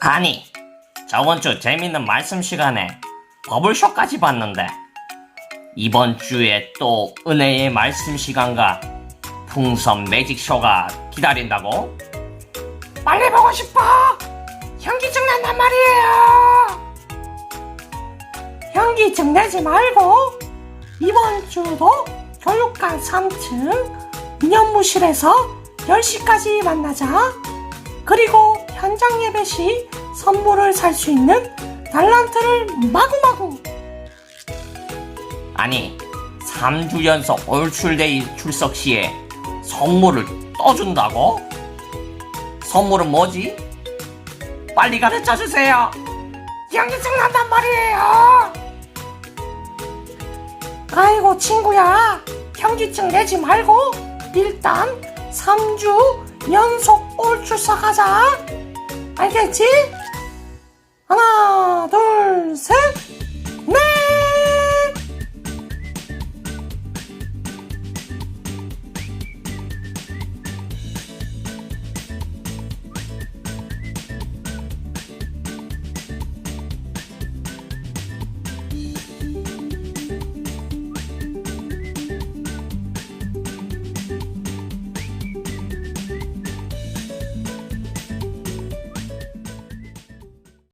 아니, 저번 주 재밌는 말씀 시간에 버블쇼까지 봤는데, 이번 주에 또 은혜의 말씀 시간과 풍선 매직쇼가 기다린다고? 빨리 보고 싶어! 현기증 난단 말이에요! 현기증 내지 말고, 이번 주도 교육관 3층 민현무실에서 10시까지 만나자. 그리고 현장 예배 시 선물을 살 수 있는 달란트를 마구마구. 아니, 3주 연속 올출데이 출석 시에 선물을 떠준다고? 선물은 뭐지? 빨리 가르쳐 주세요. 현기증 난단 말이에요. 아이고 친구야 현기증 내지 말고 일단 3주 연속 올출석 하자 알겠지?